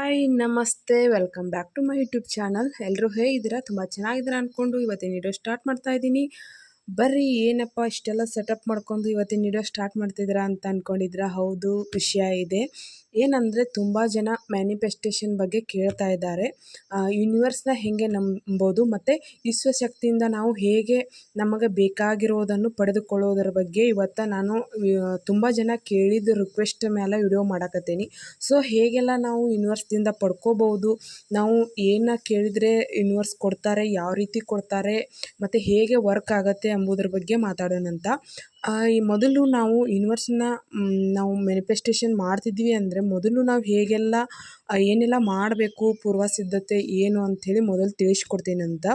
Hi ನಮಸ್ತೆ. Welcome back to my YouTube channel ಎಲ್ಲರೂ ಹೇಗಿದ್ದೀರಾ ತುಂಬ ಚೆನ್ನಾಗಿದ್ದೀರಾ ಅಂದ್ಕೊಂಡು ಇವತ್ತಿನ ವಿಡಿಯೋ ಸ್ಟಾರ್ಟ್ ಮಾಡ್ತಾ ಇದ್ದೀನಿ. ಬರ್ರಿ, ಏನಪ್ಪ ಇಷ್ಟೆಲ್ಲ ಸೆಟಪ್ ಮಾಡ್ಕೊಂಡು ಇವತ್ತಿನ ವಿಡಿಯೋ ಸ್ಟಾರ್ಟ್ ಮಾಡ್ತಿದ್ದೀರಾ ಅಂತ ಅಂದ್ಕೊಂಡಿದ್ದೀರಾ ಹೌದು, ವಿಷಯ ಇದೆ. ಏನಂದರೆ ತುಂಬ ಜನ ಮ್ಯಾನಿಫೆಸ್ಟೇಷನ್ ಬಗ್ಗೆ ಕೇಳ್ತಾ ಇದ್ದಾರೆ. ಯೂನಿವರ್ಸ್ನ ಹೇಗೆ ನಂಬೋದು, ಮತ್ತು ವಿಶ್ವಶಕ್ತಿಯಿಂದ ನಾವು ಹೇಗೆ ನಮಗೆ ಬೇಕಾಗಿರೋದನ್ನು ಪಡೆದುಕೊಳ್ಳೋದರ ಬಗ್ಗೆ ಇವತ್ತು ನಾನು ತುಂಬ ಜನ ಕೇಳಿದ ರಿಕ್ವೆಸ್ಟ್ ಮೇಲೆ ವಿಡಿಯೋ ಮಾಡಕತ್ತೀನಿ. ಸೊ ಹೇಗೆಲ್ಲ ನಾವು ಯೂನಿವರ್ಸ್ದಿಂದ ಪಡ್ಕೋಬೋದು ನಾವು ಏನು ಕೇಳಿದರೆ ಯೂನಿವರ್ಸ್ ಕೊಡ್ತಾರೆ, ಯಾವ ರೀತಿ ಕೊಡ್ತಾರೆ, ಮತ್ತು ಹೇಗೆ ವರ್ಕ್ ಆಗುತ್ತೆ ಎಂಬುದರ ಬಗ್ಗೆ ಮಾತಾಡೋಣಂತ. ಈ ಮೊದಲು ನಾವು ಯೂನಿವರ್ಸನ್ನ ನಾವು ಮ್ಯಾನಿಫೆಸ್ಟೇಷನ್ ಮಾಡ್ತಿದ್ವಿ ಅಂದರೆ ಮೊದಲು ನಾವು ಹೇಗೆಲ್ಲ ಏನೆಲ್ಲ ಮಾಡಬೇಕು ಪೂರ್ವ ಸಿದ್ಧತೆ ಏನು ಅಂಥೇಳಿ ಮೊದಲು ತಿಳಿಸ್ಕೊಡ್ತೀನಂತ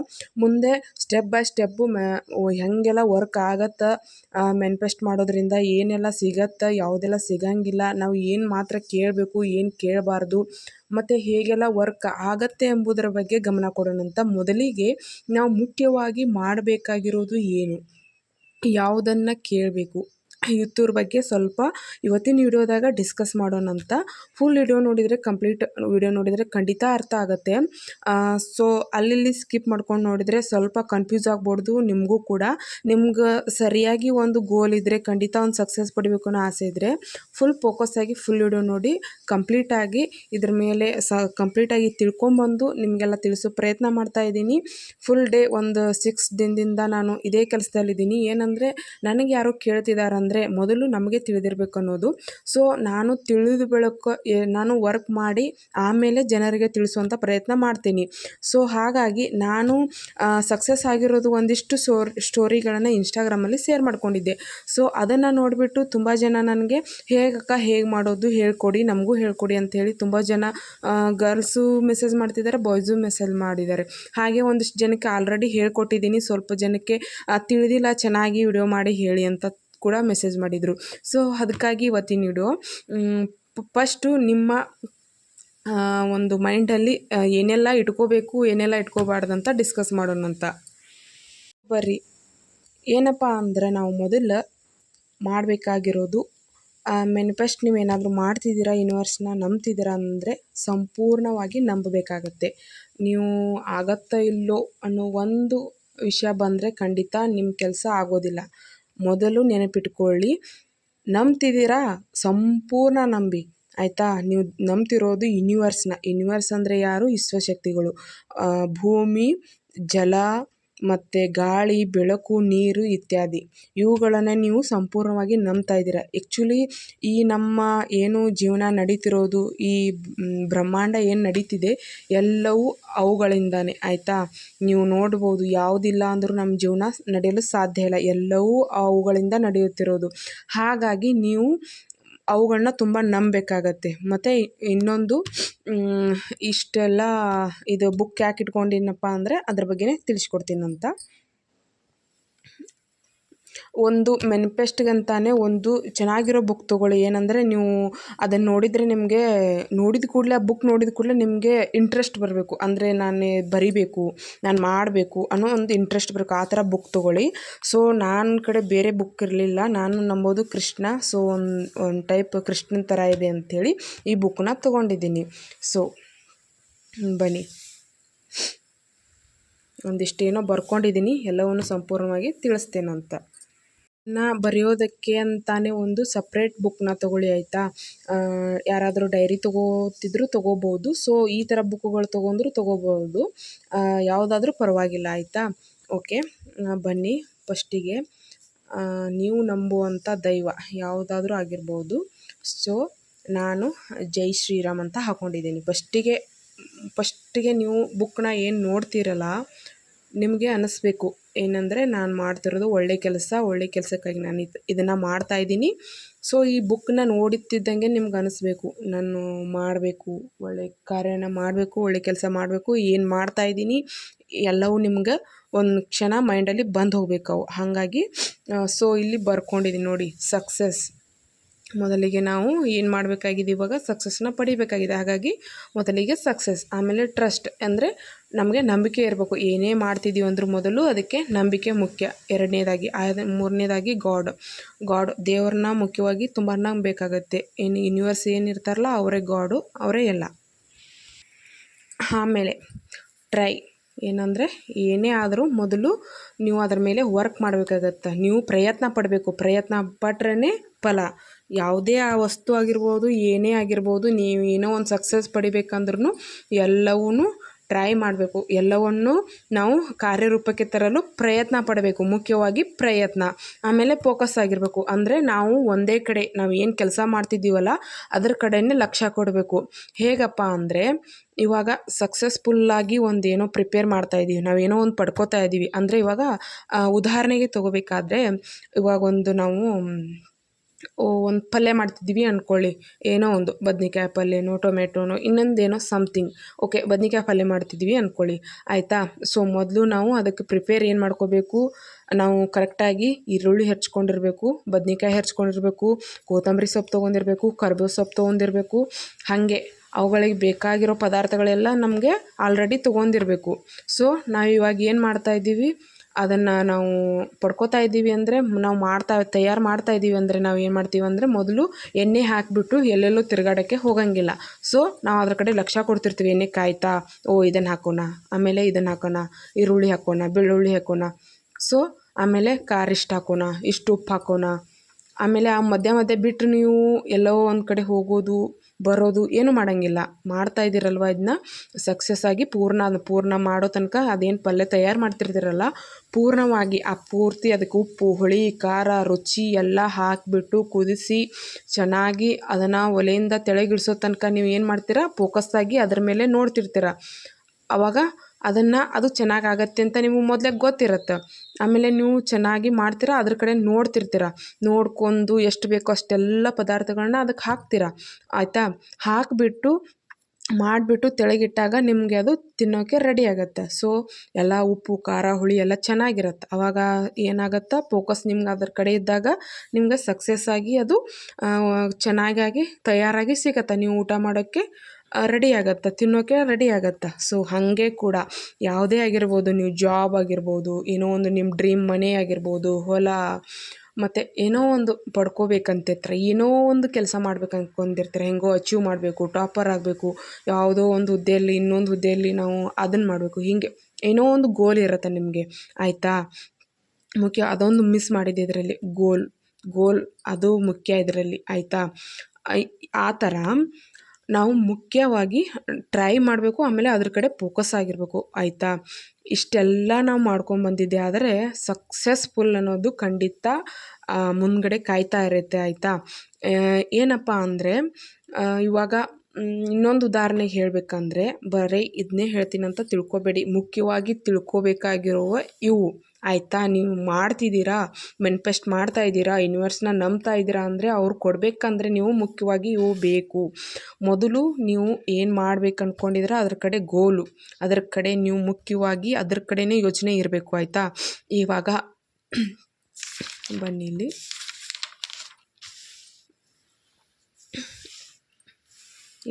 ಮುಂದೆ ಸ್ಟೆಪ್ ಬೈ ಸ್ಟೆಪ್ಪು ಮ್ಯಾ ಹೇಗೆಲ್ಲ ವರ್ಕ್ ಆಗತ್ತೆ ಮ್ಯಾನಿಫೆಸ್ಟ್ ಮಾಡೋದರಿಂದ ಏನೆಲ್ಲ ಸಿಗತ್ತೆ, ಯಾವುದೆಲ್ಲ ಸಿಗಂಗಿಲ್ಲ, ನಾವು ಏನು ಮಾತ್ರ ಕೇಳಬೇಕು, ಏನು ಕೇಳಬಾರ್ದು, ಮತ್ತು ಹೇಗೆಲ್ಲ ವರ್ಕ್ ಆಗತ್ತೆ ಎಂಬುದರ ಬಗ್ಗೆ ಗಮನ ಕೊಡೋಣಂತ ಮೊದಲಿಗೆ ನಾವು ಮುಖ್ಯವಾಗಿ ಮಾಡಬೇಕಾಗಿರೋದು ಏನು. ಯಾವುದನ್ನು ಕೇಳಬೇಕು. ಇದ್ರ ಬಗ್ಗೆ ಸ್ವಲ್ಪ ಇವತ್ತಿನ ವಿಡಿಯೋದಾಗ ಡಿಸ್ಕಸ್ ಮಾಡೋಣ ಅಂತ. ಫುಲ್ ವಿಡಿಯೋ ನೋಡಿದರೆ ಕಂಪ್ಲೀಟ್ ವಿಡಿಯೋ ನೋಡಿದರೆ ಖಂಡಿತ ಅರ್ಥ ಆಗುತ್ತೆ. ಸೊ ಅಲ್ಲಿ ಸ್ಕಿಪ್ ಮಾಡ್ಕೊಂಡು ನೋಡಿದರೆ ಸ್ವಲ್ಪ ಕನ್ಫ್ಯೂಸ್ ಆಗ್ಬಾರ್ದು ನಿಮಗೂ ಕೂಡ. ನಿಮ್ಗೆ ಸರಿಯಾಗಿ ಒಂದು ಗೋಲ್ ಇದ್ದರೆ ಖಂಡಿತ ಒಂದು ಸಕ್ಸಸ್ ಪಡಿಬೇಕು ಅನ್ನೋ ಆಸೆ ಇದ್ದರೆ ಫುಲ್ ಫೋಕಸ್ ಆಗಿ ಫುಲ್ ವಿಡಿಯೋ ನೋಡಿ ಕಂಪ್ಲೀಟಾಗಿ ಇದ್ರ ಮೇಲೆ ಸ ಕಂಪ್ಲೀಟಾಗಿ ತಿಳ್ಕೊಂಬಂದು ನಿಮಗೆಲ್ಲ ತಿಳಿಸೋ ಪ್ರಯತ್ನ ಮಾಡ್ತಾ ಇದ್ದೀನಿ. ಫುಲ್ ಡೇ ಒಂದು ಸಿಕ್ಸ್ ದಿನದಿಂದ ನಾನು ಇದೇ ಕೆಲಸದಲ್ಲಿದ್ದೀನಿ. ಏನಂದರೆ ನನಗೆ ಯಾರೋ ಕೇಳ್ತಿದಾರಂದರೆ ಅಂದರೆ ಮೊದಲು ನಮಗೆ ತಿಳಿದಿರಬೇಕು ಅನ್ನೋದು. ಸೊ ನಾನು ತಿಳಿದು ಬೆಳಕು ನಾನು ವರ್ಕ್ ಮಾಡಿ ಆಮೇಲೆ ಜನರಿಗೆ ತಿಳಿಸುವಂಥ ಪ್ರಯತ್ನ ಮಾಡ್ತೀನಿ. ಸೊ ಹಾಗಾಗಿ ನಾನು ಸಕ್ಸಸ್ ಆಗಿರೋದು ಒಂದಿಷ್ಟು ಸೋರ್ ಸ್ಟೋರಿಗಳನ್ನು ಇನ್ಸ್ಟಾಗ್ರಾಮಲ್ಲಿ ಶೇರ್ ಮಾಡ್ಕೊಂಡಿದ್ದೆ. ಸೊ ಅದನ್ನು ನೋಡಿಬಿಟ್ಟು ತುಂಬ ಜನ ನನಗೆ ಹೇಗಕ್ಕ ಹೇಗೆ ಮಾಡೋದು? ಹೇಳ್ಕೊಡಿ, ನಮಗೂ ಹೇಳ್ಕೊಡಿ ಅಂಥೇಳಿ ತುಂಬ ಜನ ಗರ್ಲ್ಸು ಮೆಸೇಜ್ ಮಾಡ್ತಿದ್ದಾರೆ ಬಾಯ್ಸು ಮೆಸೇಜ್ ಮಾಡಿದ್ದಾರೆ. ಹಾಗೆ ಒಂದಿಷ್ಟು ಜನಕ್ಕೆ ಆಲ್ರೆಡಿ ಹೇಳ್ಕೊಟ್ಟಿದ್ದೀನಿ. ಸ್ವಲ್ಪ ಜನಕ್ಕೆ ತಿಳಿದಿಲ್ಲ, ಚೆನ್ನಾಗಿ ವಿಡಿಯೋ ಮಾಡಿ ಹೇಳಿ ಅಂತ ಕೂಡ ಮೆಸೇಜ್ ಮಾಡಿದರು. ಸೊ ಅದಕ್ಕಾಗಿ ಇವತ್ತಿನ ವಿಡಿಯೋ ಫಸ್ಟು ನಿಮ್ಮ ಒಂದು ಮೈಂಡಲ್ಲಿ ಏನೆಲ್ಲ ಇಟ್ಕೋಬೇಕು, ಏನೆಲ್ಲ ಇಟ್ಕೋಬಾರ್ದಂತ ಡಿಸ್ಕಸ್ ಮಾಡೋಣಂತ ಬರ್ರಿ. ಏನಪ್ಪ ಅಂದ್ರೆ ನಾವು ಮೊದಲು ಮಾಡಬೇಕಾಗಿರೋದು ಮೆನಿಫೆಸ್ಟ್ ನೀವೇನಾದರೂ ಮಾಡ್ತಿದ್ದೀರಾ ಯೂನಿವರ್ಸ್ನ ನಂಬ್ತಿದ್ದೀರಾ ಅಂದರೆ ಸಂಪೂರ್ಣವಾಗಿ ನಂಬಬೇಕಾಗತ್ತೆ. ನೀವು ಆಗತ್ತೋ ಇಲ್ಲೋ ಅನ್ನೋ ಒಂದು ವಿಷಯ ಬಂದರೆ ಖಂಡಿತ ನಿಮ್ಮ ಕೆಲಸ ಆಗೋದಿಲ್ಲ. ಮೊದಲು ನೆನಪಿಟ್ಕೊಳ್ಳಿ, ನಂಬ್ತಿದ್ದೀರಾ? ಸಂಪೂರ್ಣ ನಂಬಿ. ಆಯಿತಾ? ನೀವು ನಂಬ್ತಿರೋದು ಯೂನಿವರ್ಸ್ನ ಯೂನಿವರ್ಸ್ ಅಂದರೆ ಯಾರು? ವಿಶ್ವಶಕ್ತಿಗಳು. ಭೂಮಿ, ಜಲ ಮತ್ತು ಗಾಳಿ, ಬೆಳಕು, ನೀರು ಇತ್ಯಾದಿ. ಇವುಗಳನ್ನು ನೀವು ಸಂಪೂರ್ಣವಾಗಿ ನಂಬ್ತಾ ಇದ್ದೀರ. ಆ್ಯಕ್ಚುಲಿ ಈ ನಮ್ಮ ಏನು ಜೀವನ ನಡೀತಿರೋದು, ಈ ಬ್ರಹ್ಮಾಂಡ ಏನು ನಡೀತಿದೆ, ಎಲ್ಲವೂ ಅವುಗಳಿಂದನೇ, ಆಯಿತಾ? ನೀವು ನೋಡ್ಬೋದು, ಯಾವುದಿಲ್ಲ ಅಂದರೂ ನಮ್ಮ ಜೀವನ ನಡೆಯಲು ಸಾಧ್ಯ ಇಲ್ಲ. ಎಲ್ಲವೂ ಅವುಗಳಿಂದ ನಡೆಯುತ್ತಿರೋದು. ಹಾಗಾಗಿ ನೀವು ಅವುಗಳನ್ನ ತುಂಬ ನಂಬಬೇಕಾಗತ್ತೆ. ಮತ್ತು ಇನ್ನೊಂದು ಇಷ್ಟೆಲ್ಲ ಇದು ಬುಕ್ ಯಾಕೆ ಇಟ್ಕೊಂಡಿನಪ್ಪ ಅಂದರೆ ಅದ್ರ ಬಗ್ಗೆನೇ ತಿಳಿಸ್ಕೊಡ್ತೀನಂತ. ಒಂದು ಮೆನಿಫೆಸ್ಟ್ಗಂತಾನೆ ಒಂದು ಚೆನ್ನಾಗಿರೋ ಬುಕ್ ತೊಗೊಳ್ಳಿ. ಏನಂದರೆ ನೀವು ಅದನ್ನು ನೋಡಿದರೆ ನಿಮಗೆ, ನೋಡಿದ ಕೂಡಲೇ, ಆ ಬುಕ್ ನೋಡಿದ ಕೂಡಲೇ ನಿಮಗೆ ಇಂಟ್ರೆಸ್ಟ್ ಬರಬೇಕು. ಅಂದರೆ ನಾನು ಬರಿಬೇಕು, ನಾನು ಮಾಡಬೇಕು ಅನ್ನೋ ಒಂದು ಇಂಟ್ರೆಸ್ಟ್ ಬರಬೇಕು. ಆ ಥರ ಬುಕ್ ತೊಗೊಳ್ಳಿ. ಸೊ ನನ್ನ ಕಡೆ ಬೇರೆ ಬುಕ್ ಇರಲಿಲ್ಲ. ನಾನು ನಂಬೋದು ಕೃಷ್ಣ. ಸೊ, ಒಂದು ಒಂದು ಟೈಪ್ ಕೃಷ್ಣನ ಥರ ಇದೆ ಅಂಥೇಳಿ ಈ ಬುಕ್ಕನ್ನ ತೊಗೊಂಡಿದ್ದೀನಿ. ಸೊ, ಬನ್ನಿ. ಒಂದಿಷ್ಟೇನೋ ಬರ್ಕೊಂಡಿದ್ದೀನಿ. ಎಲ್ಲವನ್ನು ಸಂಪೂರ್ಣವಾಗಿ ತಿಳಿಸ್ತೇನಂತ. ನಾ ಬರೆಯೋದಕ್ಕೆ ಅಂತಾನೆ ಒಂದು ಸಪ್ರೇಟ್ ಬುಕ್ನ ತೊಗೊಳ್ಳಿ ಆಯಿತಾ? ಯಾರಾದರೂ ಡೈರಿ ತಗೋತಿದ್ರು ತಗೋಬಹುದು ಸೊ ಈ ಥರ ಬುಕ್ಗಳು ತಗೊಂಡ್ರು ತೊಗೋಬೋದು. ಯಾವುದಾದ್ರೂ ಪರವಾಗಿಲ್ಲ ಆಯಿತಾ? ಓಕೆ ಬನ್ನಿ ಫಸ್ಟಿಗೆ ನೀವು ನಂಬುವಂಥ ದೈವ ಯಾವುದಾದ್ರೂ ಆಗಿರ್ಬೋದು. ಸೊ ನಾನು ಜೈ ಶ್ರೀರಾಮ್ ಅಂತ ಹಾಕ್ಕೊಂಡಿದ್ದೀನಿ ಫಸ್ಟಿಗೆ ಫಸ್ಟಿಗೆ ನೀವು ಬುಕ್ನ ಏನು ನೋಡ್ತೀರಲ್ಲ ನಿಮಗೆ ಅನ್ನಿಸ್ಬೇಕು ಏನಂದರೆ ನಾನು ಮಾಡ್ತಿರೋದು ಒಳ್ಳೆ ಕೆಲಸ, ಒಳ್ಳೆ ಕೆಲಸಕ್ಕಾಗಿ ನಾನು ಇದು, ಇದನ್ನು ಮಾಡ್ತಾಯಿದ್ದೀನಿ ಸೊ ಈ ಬುಕ್ನ ನೋಡುತ್ತಿದ್ದಂಗೆ ನಿಮ್ಗೆ ಅನ್ನಿಸ್ಬೇಕು ನಾನು ಮಾಡಬೇಕು, ಒಳ್ಳೆ ಕಾರ್ಯನ ಮಾಡಬೇಕು, ಒಳ್ಳೆ ಕೆಲಸ ಮಾಡಬೇಕು, ಏನು ಮಾಡ್ತಾಯಿದ್ದೀನಿ ಎಲ್ಲವೂ ನಿಮ್ಗೆ ಒಂದು ಕ್ಷಣ ಮೈಂಡಲ್ಲಿ ಬಂದು ಹೋಗ್ಬೇಕು ಅವು. ಹಾಗಾಗಿ ಸೊ ಇಲ್ಲಿ ಬರ್ಕೊಂಡಿದ್ದೀನಿ ನೋಡಿ ಸಕ್ಸಸ್ ಮೊದಲಿಗೆ ನಾವು ಏನು ಮಾಡಬೇಕಾಗಿದೆ ಇವಾಗ ಸಕ್ಸಸ್ನ ಪಡಿಬೇಕಾಗಿದೆ. ಹಾಗಾಗಿ ಮೊದಲಿಗೆ ಸಕ್ಸಸ್ ಆಮೇಲೆ ಟ್ರಸ್ಟ್ ಅಂದರೆ ನಮಗೆ ನಂಬಿಕೆ ಇರಬೇಕು. ಏನೇ ಮಾಡ್ತಿದ್ದೀವಿ ಅಂದ್ರೂ ಮೊದಲು ಅದಕ್ಕೆ ನಂಬಿಕೆ ಮುಖ್ಯ. ಎರಡನೇದಾಗಿ ಆದ ಮೂರನೇದಾಗಿ ಗಾಡ್ ಗಾಡ್ ದೇವ್ರನ್ನ ಮುಖ್ಯವಾಗಿ ತುಂಬ ನಂಬಬೇಕಾಗತ್ತೆ. ಏನು ಯೂನಿವರ್ಸ್ ಏನಿರ್ತಾರಲ್ಲ ಅವರೇ ಗಾಡು ಅವರೇ ಎಲ್ಲ. ಆಮೇಲೆ ಟ್ರೈ ಏನಂದರೆ ಏನೇ ಆದರೂ ಮೊದಲು ನೀವು ಅದರ ಮೇಲೆ ವರ್ಕ್ ಮಾಡಬೇಕಾಗತ್ತೆ. ನೀವು ಪ್ರಯತ್ನ ಪಡಬೇಕು. ಪ್ರಯತ್ನ ಪಟ್ರೇ ಫಲ. ಯಾವುದೇ ಆ ವಸ್ತು ಆಗಿರ್ಬೋದು, ಏನೇ ಆಗಿರ್ಬೋದು, ನೀವು ಏನೋ ಒಂದು ಸಕ್ಸಸ್ ಪಡಿಬೇಕಂದ್ರೂ ಎಲ್ಲವೂ ಟ್ರೈ ಮಾಡಬೇಕು. ಎಲ್ಲವನ್ನು ನಾವು ಕಾರ್ಯರೂಪಕ್ಕೆ ತರಲು ಪ್ರಯತ್ನ ಪಡಬೇಕು. ಮುಖ್ಯವಾಗಿ ಪ್ರಯತ್ನ. ಆಮೇಲೆ ಫೋಕಸ್ ಆಗಿರಬೇಕು. ಅಂದರೆ ನಾವು ಒಂದೇ ಕಡೆ ನಾವು ಏನು ಕೆಲಸ ಮಾಡ್ತಿದ್ದೀವಲ್ಲ, ಅದರ ಕಡೆಯೇ ಲಕ್ಷ್ಯ ಕೊಡಬೇಕು. ಹೇಗಪ್ಪ ಅಂದರೆ, ಇವಾಗ ಸಕ್ಸಸ್ಫುಲ್ಲಾಗಿ ಒಂದೇನೋ ಪ್ರಿಪೇರ್ ಮಾಡ್ತಾ ಇದ್ದೀವಿ ನಾವೇನೋ ಒಂದು ಪಡ್ಕೋತಾ ಇದ್ದೀವಿ ಅಂದರೆ ಇವಾಗ ಉದಾಹರಣೆಗೆ ತಗೋಬೇಕಾದ್ರೆ, ಇವಾಗ ಒಂದು ನಾವು ಒಂದು ಪಲ್ಯ ಮಾಡ್ತಿದ್ದೀವಿ ಅಂದ್ಕೊಳ್ಳಿ ಏನೋ ಒಂದು ಬದ್ನೆಕಾಯಿ ಪಲ್ಯನೋ, ಟೊಮೆಟೊನೋ, ಇನ್ನೊಂದೇನೋ ಸಮ್ಥಿಂಗ್ ಓಕೆ ಬದ್ನೆಕಾಯಿ ಪಲ್ಯ ಮಾಡ್ತಿದ್ದೀವಿ ಅಂದ್ಕೊಳ್ಳಿ ಆಯಿತಾ? ಸೊ ಮೊದಲು ನಾವು ಅದಕ್ಕೆ ಪ್ರಿಪೇರ್ ಏನು ಮಾಡ್ಕೋಬೇಕು? ನಾವು ಕರೆಕ್ಟಾಗಿ ಈರುಳ್ಳಿ ಹೆಚ್ಕೊಂಡಿರಬೇಕು ಬದ್ನೆಕಾಯಿ ಹೆಚ್ಕೊಂಡಿರಬೇಕು ಕೊತ್ತಂಬರಿ ಸೊಪ್ಪು ತೊಗೊಂಡಿರಬೇಕು, ಕರ್ಬೇವು ಸೊಪ್ಪು ತೊಗೊಂಡಿರಬೇಕು. ಹಾಗೆ ಅವುಗಳಿಗೆ ಬೇಕಾಗಿರೋ ಪದಾರ್ಥಗಳೆಲ್ಲ ನಮಗೆ ಆಲ್ರೆಡಿ ತೊಗೊಂಡಿರಬೇಕು. ಸೊ ನಾವು ಇವಾಗ ಏನು ಮಾಡ್ತಾಯಿದ್ದೀವಿ ಅದನ್ನು ನಾವು ಪಡ್ಕೋತಾ ಇದ್ದೀವಿ ಅಂದರೆ ನಾವು ಮಾಡ್ತಾ, ತಯಾರು ಮಾಡ್ತಾ ಇದ್ದೀವಿ ಅಂದರೆ ನಾವು ಏನು ಮಾಡ್ತೀವಿ ಅಂದರೆ ಮೊದಲು ಎಣ್ಣೆ ಹಾಕಿಬಿಟ್ಟು ಎಲ್ಲೆಲ್ಲೂ ತಿರುಗಾಡೋಕ್ಕೆ ಹೋಗೋಂಗಿಲ್ಲ. ಸೊ ನಾವು ಅದ್ರ ಕಡೆ ಲಕ್ಷ್ಯ ಕೊಡ್ತಿರ್ತೀವಿ. ಎಣ್ಣೆ ಕಾಯ್ತಾ, ಓ ಇದನ್ನು ಹಾಕೋಣ, ಆಮೇಲೆ ಇದನ್ನು ಹಾಕೋಣ, ಈರುಳ್ಳಿ ಹಾಕೋಣ, ಬೆಳ್ಳುಳ್ಳಿ ಹಾಕೋಣ. ಸೊ ಆಮೇಲೆ ಖಾರ ಇಷ್ಟು ಹಾಕೋಣ, ಇಷ್ಟು ಉಪ್ಪು ಹಾಕೋಣ. ಆಮೇಲೆ ಆ ಮಧ್ಯ ಮಧ್ಯ ಬಿಟ್ಟರೆ ನೀವು ಎಲ್ಲೋ ಒಂದು ಕಡೆ ಹೋಗೋದು ಬರೋದು ಏನು ಮಾಡೋಂಗಿಲ್ಲ. ಮಾಡ್ತಾ ಇದ್ದೀರಲ್ವ ಇದನ್ನ ಸಕ್ಸಸ್ ಆಗಿ ಪೂರ್ಣ ಪೂರ್ಣ ಮಾಡೋ ತನಕ ಅದೇನು ಪಲ್ಯ ತಯಾರು ಮಾಡ್ತಿರ್ತೀರಲ್ಲ? ಪೂರ್ಣವಾಗಿ ಆ ಪೂರ್ತಿ ಅದಕ್ಕೆ ಉಪ್ಪು, ಹುಳಿ, ಖಾರ, ರುಚಿ ಎಲ್ಲ ಹಾಕಿಬಿಟ್ಟು ಕುದಿಸಿ ಚೆನ್ನಾಗಿ ಅದನ್ನು ಒಲೆಯಿಂದ ತೆಳಗಿಡಿಸೋ ತನಕ ನೀವು ಏನು ಮಾಡ್ತೀರಾ? ಫೋಕಸ್ಸಾಗಿ ಅದ್ರ ಮೇಲೆ ನೋಡ್ತಿರ್ತೀರ. ಅವಾಗ ಅದನ್ನು ಅದು ಚೆನ್ನಾಗಿ ಆಗತ್ತೆ ಅಂತ ನಿಮಗೆ ಮೊದಲೇ ಗೊತ್ತಿರುತ್ತೆ. ಆಮೇಲೆ ನೀವು ಚೆನ್ನಾಗಿ ಮಾಡ್ತೀರಾ, ಅದ್ರ ಕಡೆ ನೋಡ್ತಿರ್ತೀರ. ನೋಡ್ಕೊಂಡು ಎಷ್ಟು ಬೇಕೋ ಅಷ್ಟೆಲ್ಲ ಪದಾರ್ಥಗಳನ್ನ ಅದಕ್ಕೆ ಹಾಕ್ತೀರ. ಆಯಿತಾ? ಹಾಕಿಬಿಟ್ಟು, ಮಾಡಿಬಿಟ್ಟು ತೆಳಗಿಟ್ಟಾಗ ನಿಮಗೆ ಅದು ತಿನ್ನೋಕ್ಕೆ ರೆಡಿ ಆಗುತ್ತೆ. ಸೊ ಎಲ್ಲ ಉಪ್ಪು, ಖಾರ, ಹುಳಿ ಎಲ್ಲ ಚೆನ್ನಾಗಿರುತ್ತೆ. ಆವಾಗ ಏನಾಗುತ್ತೆ? ಫೋಕಸ್ ನಿಮ್ಗೆ ಅದ್ರ ಕಡೆ ಇದ್ದಾಗ ನಿಮ್ಗೆ ಸಕ್ಸಸ್ ಆಗಿ ಅದು ಚೆನ್ನಾಗಾಗಿ ತಯಾರಾಗಿ ಸಿಗತ್ತೆ. ನೀವು ಊಟ ಮಾಡೋಕ್ಕೆ ರೆಡಿ ಆಗತ್ತೆ? ತಿನ್ನೋಕ್ಕೆ ರೆಡಿ ಆಗತ್ತೆ? ಸೊ ಹಾಗೆ ಕೂಡ. ಯಾವುದೇ ಆಗಿರ್ಬೋದು, ನೀವು ಜಾಬ್ ಆಗಿರ್ಬೋದು, ಏನೋ ಒಂದು ನಿಮ್ಮ ಡ್ರೀಮ್ ಮನೆ ಆಗಿರ್ಬೋದು, ಹೊಲ, ಮತ್ತು ಏನೋ ಒಂದು ಪಡ್ಕೋಬೇಕಂತಿರ್ತಾರೆ ಏನೋ ಒಂದು ಕೆಲಸ ಮಾಡ್ಬೇಕು ಅಂದ್ಕೊಂಡಿರ್ತಾರೆ ಹೆಂಗೋ ಅಚೀವ್ ಮಾಡಬೇಕು ಟಾಪರ್ ಆಗಬೇಕು, ಯಾವುದೋ ಒಂದು ಹುದ್ದೆಯಲ್ಲಿ, ಇನ್ನೊಂದು ಹುದ್ದೆಯಲ್ಲಿ ನಾವು ಅದನ್ನು ಮಾಡಬೇಕು. ಹೀಗೆ ಏನೋ ಒಂದು ಗೋಲ್ ಇರುತ್ತೆ ನಿಮಗೆ. ಆಯಿತಾ? ಮುಖ್ಯ ಅದೊಂದು ಮಿಸ್ ಮಾಡಿದ್ದೆ ಇದರಲ್ಲಿ. ಗೋಲ್ ಗೋಲ್ ಅದು ಮುಖ್ಯ ಇದರಲ್ಲಿ. ಆಯಿತಾ? ಆ ಥರ ನಾವು ಮುಖ್ಯವಾಗಿ ಟ್ರೈ ಮಾಡಬೇಕು, ಆಮೇಲೆ ಅದ್ರ ಕಡೆ ಫೋಕಸ್ ಆಗಿರಬೇಕು, ಆಯಿತಾ? ಇಷ್ಟೆಲ್ಲ ನಾವು ಮಾಡ್ಕೊಂಬಂದಿದ್ದೆ ಆದರೆ ಸಕ್ಸಸ್ಫುಲ್ ಅನ್ನೋದು ಖಂಡಿತ ಮುಂದುಗಡೆ ಕಾಯ್ತಾ ಇರುತ್ತೆ, ಆಯಿತಾ? ಏನಪ್ಪ ಅಂದರೆ ಇವಾಗ ಇನ್ನೊಂದು ಉದಾಹರಣೆಗೆ ಹೇಳಬೇಕಂದ್ರೆ, ಬರೀ ಇದನ್ನೇ ಹೇಳ್ತೀನಿ ಅಂತ ತಿಳ್ಕೊಬೇಡಿ. ಮುಖ್ಯವಾಗಿ ತಿಳ್ಕೊಬೇಕಾಗಿರುವ ಇವು. ಆಯಿತಾ? ನೀವು ಮಾಡ್ತಿದ್ದೀರಾ? ಮೆನ್ಫೆಸ್ಟ್ ಮಾಡ್ತಾ ಇದ್ದೀರಾ? ಯೂನಿವರ್ಸ್ನ ನಂಬ್ತಾ ಇದ್ದೀರಾ ಅಂದರೆ ಅವ್ರು ಕೊಡಬೇಕಂದ್ರೆ ನೀವು ಮುಖ್ಯವಾಗಿ ಇವು ಬೇಕು. ಮೊದಲು ನೀವು ಏನು ಮಾಡ್ಬೇಕು ಅಂದ್ಕೊಂಡಿದ್ರೆ ಅದ್ರ ಕಡೆ ಗೋಲು. ಅದರ ಕಡೆ ನೀವು ಮುಖ್ಯವಾಗಿ ಅದ್ರ ಕಡೆನೇ ಯೋಚನೆ ಇರಬೇಕು, ಆಯಿತಾ? ಇವಾಗ, ಬನ್ನಿ ಇಲ್ಲಿ.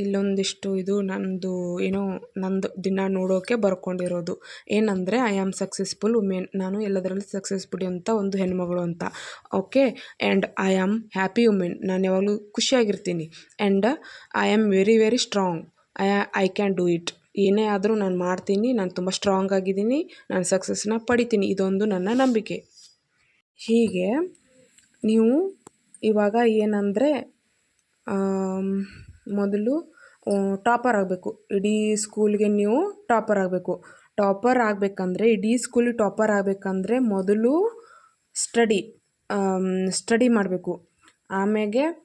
ಇಲ್ಲೊಂದಿಷ್ಟು ಇದು ನಂದು ಏನೋ ನಂದು ದಿನ ನೋಡೋಕೆ ಬರ್ಕೊಂಡಿರೋದು. ಏನಂದರೆ ಐ ಆಮ್ ಸಕ್ಸಸ್ಫುಲ್ ವುಮೆನ್ ನಾನು ಎಲ್ಲದರಲ್ಲಿ ಸಕ್ಸಸ್ಫುಲ್ ಅಂತ ಒಂದು ಹೆಣ್ಮಗಳು ಅಂತ. Okay and I am happy women ನಾನು ಯಾವಾಗಲೂ ಖುಷಿಯಾಗಿರ್ತೀನಿ. And I am very very strong I I can do it ಏನೇ ಆದರೂ ನಾನು ಮಾಡ್ತೀನಿ. ನಾನು ತುಂಬ ಸ್ಟ್ರಾಂಗ್ ಆಗಿದ್ದೀನಿ. ನಾನು ಸಕ್ಸಸ್ನ ಪಡಿತೀನಿ. ಇದೊಂದು ನನ್ನ ನಂಬಿಕೆ. ಹೀಗೆ, ನೀವು ಇವಾಗ ಏನಂದರೆ ಮೊದಲು ಟಾಪರ್ ಆಗಬೇಕು. ಇಡೀ ಸ್ಕೂಲ್ಗೆ ನೀವು ಟಾಪರ್ ಆಗಬೇಕು. ಟಾಪರ್ ಆಗಬೇಕಂದ್ರೆ, ಇಡೀ ಸ್ಕೂಲ್ ಟಾಪರ್ ಆಗಬೇಕಂದ್ರೆ ಮೊದಲು ಸ್ಟಡಿ ಸ್ಟಡಿ ಮಾಡಬೇಕು. ಆಮೇಲೆ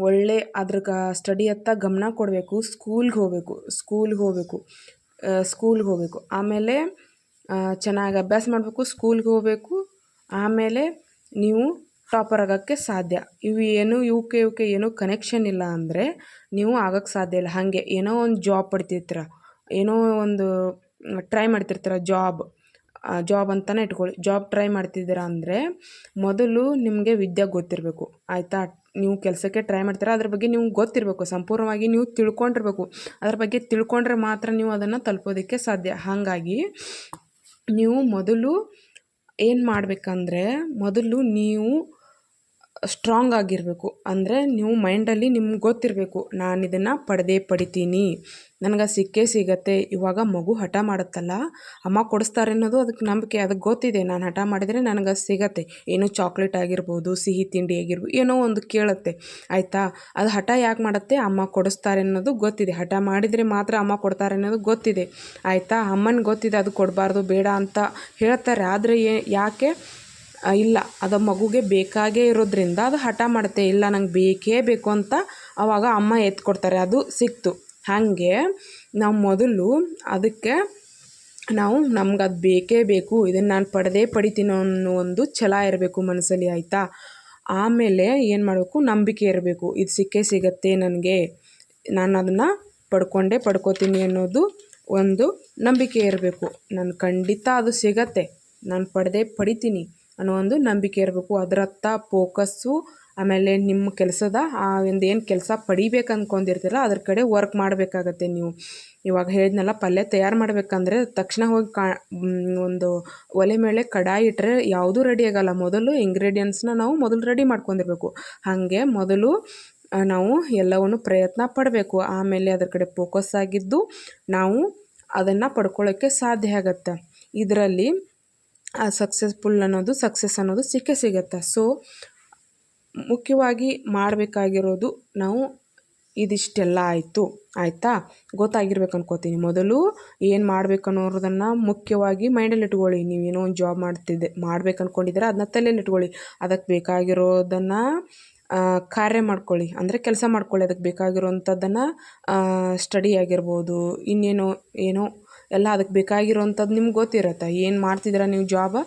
ಒಳ್ಳೆ ಅದ್ರಾಗ ಸ್ಟಡಿ ಹತ್ತ ಗಮನ ಕೊಡಬೇಕು. ಸ್ಕೂಲ್ಗೆ ಹೋಗಬೇಕು. ಸ್ಕೂಲ್ಗೆ ಹೋಗಬೇಕು. ಸ್ಕೂಲ್ಗೆ ಹೋಗಬೇಕು. ಆಮೇಲೆ ಚೆನ್ನಾಗಿ ಅಭ್ಯಾಸ ಮಾಡಬೇಕು. ಸ್ಕೂಲ್ಗೆ ಹೋಗಬೇಕು. ಆಮೇಲೆ, ನೀವು ಟಾಪರ್ ಆಗೋಕ್ಕೆ ಸಾಧ್ಯ. ಇವು ಏನು ಇವಕ್ಕೆ ಇವಕ್ಕೆ ಏನೂ ಕನೆಕ್ಷನ್ ಇಲ್ಲ ಅಂದರೆ ನೀವು ಆಗೋಕ್ಕೆ ಸಾಧ್ಯ ಇಲ್ಲ. ಹಾಗೆ ಏನೋ ಒಂದು ಜಾಬ್ ಪಡ್ತಿರ್ತೀರ, ಏನೋ ಒಂದು ಟ್ರೈ ಮಾಡ್ತಿರ್ತೀರ ಜಾಬ್ ಜಾಬ್ ಅಂತಲೇ ಇಟ್ಕೊಳ್ಳಿ. ಜಾಬ್ ಟ್ರೈ ಮಾಡ್ತಿದ್ದೀರಾ ಅಂದರೆ ಮೊದಲು ನಿಮಗೆ ವಿದ್ಯೆ ಗೊತ್ತಿರಬೇಕು. ಆಯಿತಾ? ನೀವು ಕೆಲಸಕ್ಕೆ ಟ್ರೈ ಮಾಡ್ತೀರಾ, ಅದ್ರ ಬಗ್ಗೆ ನೀವು ಗೊತ್ತಿರಬೇಕು. ಸಂಪೂರ್ಣವಾಗಿ ನೀವು ತಿಳ್ಕೊಂಡಿರ್ಬೇಕು. ಅದ್ರ ಬಗ್ಗೆ ತಿಳ್ಕೊಂಡ್ರೆ ಮಾತ್ರ ನೀವು ಅದನ್ನು ತಲುಪೋದಕ್ಕೆ ಸಾಧ್ಯ. ಹಾಗಾಗಿ ನೀವು ಮೊದಲು ಏನು ಮಾಡಬೇಕಂದ್ರೆ, ಮೊದಲು ನೀವು ಸ್ಟ್ರಾಂಗ್ ಆಗಿರಬೇಕು. ಅಂದರೆ ನೀವು ಮೈಂಡಲ್ಲಿ ನಿಮ್ಗೆ ಗೊತ್ತಿರಬೇಕು, ನಾನು ಇದನ್ನು ಪಡೆದೇ ಪಡಿತೀನಿ. ನನಗೆ ಸಿಕ್ಕೇ ಸಿಗತ್ತೆ. ಇವಾಗ ಮಗು ಹಠ ಮಾಡುತ್ತಲ್ಲ, ಅಮ್ಮ ಕೊಡಿಸ್ತಾರೆ ಅನ್ನೋದು ಅದಕ್ಕೆ ನಂಬಿಕೆ ಅದಕ್ಕೆ ಗೊತ್ತಿದೆ. ನಾನು ಹಠ ಮಾಡಿದರೆ ನನಗೆ ಸಿಗತ್ತೆ. ಏನೋ ಚಾಕ್ಲೇಟ್ ಆಗಿರ್ಬೋದು, ಸಿಹಿ ತಿಂಡಿ ಆಗಿರ್ಬೋದು, ಏನೋ ಒಂದು ಕೇಳುತ್ತೆ. ಆಯಿತಾ? ಅದು ಹಠ ಯಾಕೆ ಮಾಡುತ್ತೆ? ಅಮ್ಮ ಕೊಡಿಸ್ತಾರೆ ಅನ್ನೋದು ಗೊತ್ತಿದೆ. ಹಠ ಮಾಡಿದರೆ ಮಾತ್ರ ಅಮ್ಮ ಕೊಡ್ತಾರೆ ಅನ್ನೋದು ಗೊತ್ತಿದೆ. ಆಯಿತಾ? ಅಮ್ಮನಿಗೆ ಗೊತ್ತಿದೆ, ಅದು ಕೊಡಬಾರ್ದು, ಬೇಡ ಅಂತ ಹೇಳ್ತಾರೆ. ಆದರೆ ಯಾಕೆ? ಇಲ್ಲ, ಅದು ಮಗುಗೆ ಬೇಕಾಗೇ ಇರೋದ್ರಿಂದ ಅದು ಹಠ ಮಾಡುತ್ತೆ. ಇಲ್ಲ, ನಂಗೆ ಬೇಕೇ ಬೇಕು ಅಂತ ಆವಾಗ ಅಮ್ಮ ಎತ್ಕೊಡ್ತಾರೆ, ಅದು ಸಿಕ್ತು. ಹಾಗೆ ನಾವು ಮೊದಲು ಅದಕ್ಕೆ ನಾವು ನಮ್ಗೆ ಅದು ಬೇಕೇ ಬೇಕು ಇದನ್ನು ನಾನು ಪಡೆದೇ ಪಡಿತೀನಿ ಅನ್ನೋ ಒಂದು ಛಲ ಇರಬೇಕು ಮನಸ್ಸಲ್ಲಿ ಆಯಿತಾ? ಆಮೇಲೆ ಏನು ಮಾಡಬೇಕು? ನಂಬಿಕೆ ಇರಬೇಕು. ಇದು ಸಿಕ್ಕೇ ಸಿಗತ್ತೆ ನನಗೆ, ನಾನು ಅದನ್ನು ಪಡ್ಕೊಂಡೇ ಪಡ್ಕೋತೀನಿ ಅನ್ನೋದು ಒಂದು ನಂಬಿಕೆ ಇರಬೇಕು. ನಾನು ಖಂಡಿತ ಅದು ಸಿಗತ್ತೆ. ನಾನು ಪಡೆದೇ ಪಡಿತೀನಿ. ಅನ್ನೋ ಒಂದು ನಂಬಿಕೆ ಇರಬೇಕು. ಅದರತ್ತ ಫೋಕಸ್ಸು, ಆಮೇಲೆ ನಿಮ್ಮ ಕೆಲಸದ, ಆ ಒಂದು ಏನು ಕೆಲಸ ಪಡಿಬೇಕು ಅಂದ್ಕೊಂಡಿರ್ತೀರ ಅದ್ರ ಕಡೆ ವರ್ಕ್ ಮಾಡಬೇಕಾಗತ್ತೆ ನೀವು. ಇವಾಗ ಹೇಳಿದ್ನಲ್ಲ, ಪಲ್ಯ ತಯಾರು ಮಾಡಬೇಕಂದ್ರೆ ತಕ್ಷಣ ಹೋಗಿ ಕಾ ಒಂದು ಒಲೆ ಮೇಲೆ ಕಡಾಯಿ ಇಟ್ಟರೆ ಯಾವುದೂ ರೆಡಿ ಆಗಲ್ಲ. ಮೊದಲು ಇಂಗ್ರೀಡಿಯೆಂಟ್ಸ್ನ ನಾವು ಮೊದಲು ರೆಡಿ ಮಾಡ್ಕೊಂಡಿರ್ಬೇಕು. ಹಾಗೆ ಮೊದಲು ನಾವು ಎಲ್ಲವನ್ನು ಪ್ರಯತ್ನ ಪಡಬೇಕು. ಆಮೇಲೆ ಅದ್ರ ಕಡೆ ಫೋಕಸ್ ಆಗಿದ್ದು ನಾವು ಅದನ್ನು ಪಡ್ಕೊಳ್ಳೋಕ್ಕೆ ಸಾಧ್ಯ ಆಗತ್ತೆ. ಇದರಲ್ಲಿ ಸಕ್ಸಸ್ಫುಲ್ ಅನ್ನೋದು ಸಕ್ಸಸ್ ಅನ್ನೋದು ಸಿಕ್ಕೇ ಸಿಗುತ್ತೆ. ಸೊ ಮುಖ್ಯವಾಗಿ ಮಾಡಬೇಕಾಗಿರೋದು ನಾವು ಇದಿಷ್ಟೆಲ್ಲ ಆಯಿತು. ಆಯಿತಾ? ಗೊತ್ತಾಗಿರ್ಬೇಕು ಅನ್ಕೋತೀನಿ. ಮೊದಲು ಏನು ಮಾಡಬೇಕು ಅನ್ನೋದನ್ನು ಮುಖ್ಯವಾಗಿ ಮೈಂಡಲ್ಲಿ ಇಟ್ಕೊಳ್ಳಿ. ನೀವೇನೋ ಒಂದು ಜಾಬ್ ಮಾಡ್ತಿದ್ದೆ ಮಾಡ್ಬೇಕು ಅಂದ್ಕೊಂಡಿದ್ದೀರ ಅದನ್ನ ತಲೆಯಲ್ಲಿ ಇಟ್ಕೊಳ್ಳಿ. ಅದಕ್ಕೆ ಬೇಕಾಗಿರೋದನ್ನು ಕಾರ್ಯ ಮಾಡ್ಕೊಳ್ಳಿ. ಅಂದರೆ ಕೆಲಸ ಮಾಡ್ಕೊಳ್ಳಿ. ಅದಕ್ಕೆ ಬೇಕಾಗಿರೋವಂಥದ್ದನ್ನು ಸ್ಟಡಿ ಆಗಿರ್ಬೋದು, ಇನ್ನೇನೋ ಏನೋ ಎಲ್ಲ ಅದಕ್ಕೆ ಬೇಕಾಗಿರೋವಂಥದ್ದು ನಿಮ್ಗೆ ಗೊತ್ತಿರುತ್ತೆ. ಏನು ಮಾಡ್ತಿದ್ದೀರ ನೀವು ಜಾಬ್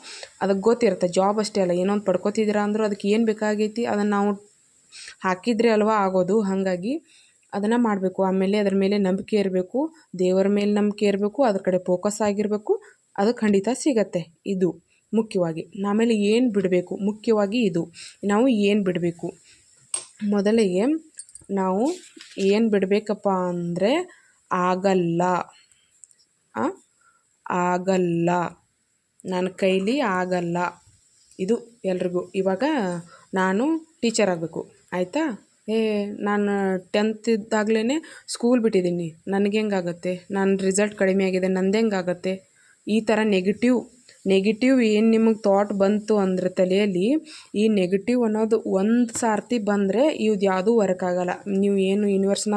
ಅದಕ್ಕೆ ಗೊತ್ತಿರುತ್ತೆ. ಜಾಬ್ ಅಷ್ಟೇ ಅಲ್ಲ, ಏನೋ ಒಂದು ಪಡ್ಕೋತಿದ್ದೀರಾ ಅಂದರೂ ಅದಕ್ಕೆ ಏನು ಬೇಕಾಗೈತಿ? ಅದನ್ನು ನಾವು ಹಾಕಿದರೆ ಅಲ್ವಾ ಆಗೋದು? ಹಾಗಾಗಿ ಅದನ್ನು ಮಾಡಬೇಕು. ಆಮೇಲೆ ಅದ್ರ ಮೇಲೆ ನಂಬಿಕೆ ಇರಬೇಕು. ದೇವರ ಮೇಲೆ ನಂಬಿಕೆ ಇರಬೇಕು. ಅದ್ರ ಕಡೆ ಫೋಕಸ್ ಆಗಿರಬೇಕು. ಅದು ಖಂಡಿತ ಸಿಗತ್ತೆ. ಇದು ಮುಖ್ಯವಾಗಿ. ಆಮೇಲೆ ಏನು ಬಿಡಬೇಕು? ಮುಖ್ಯವಾಗಿ ಇದು. ನಾವು ಏನು ಬಿಡಬೇಕು? ಮೊದಲಿಗೆ ನಾವು ಏನು ಬಿಡಬೇಕಪ್ಪ ಅಂದರೆ ಆಗಲ್ಲ? ಆಗಲ್ಲ. ನನ್ನ ಕೈಲಿ ಆಗಲ್ಲ. ಇದು ಎಲ್ರಿಗೂ. ಇವಾಗ ನಾನು ಟೀಚರ್ ಆಗಬೇಕು. ಆಯಿತಾ? ಏ, ನಾನು ಟೆಂತ್ ಇದ್ದಾಗಲೇ ಸ್ಕೂಲ್ ಬಿಟ್ಟಿದ್ದೀನಿ. ನನಗೆ ಹೆಂಗಾಗತ್ತೆ? ನನ್ನ ರಿಸಲ್ಟ್ ಕಡಿಮೆ ಆಗಿದೆ. ನಂದು ಹೆಂಗಾಗತ್ತೆ? ಈ ಥರ ನೆಗೆಟಿವ್ ನೆಗೆಟಿವ್ ಏನು ನಿಮಗೆ ಥಾಟ್ ಬಂತು ಅಂದ್ರೆ ತಲೆಯಲ್ಲಿ, ಈ ನೆಗೆಟಿವ್ ಅನ್ನೋದು ಒಂದು ಸಾರ್ತಿ ಬಂದರೆ ಇದು ಯಾವುದೂ ವರ್ಕ್ ಆಗಲ್ಲ. ನೀವು ಏನು ಯೂನಿವರ್ಸ್ನ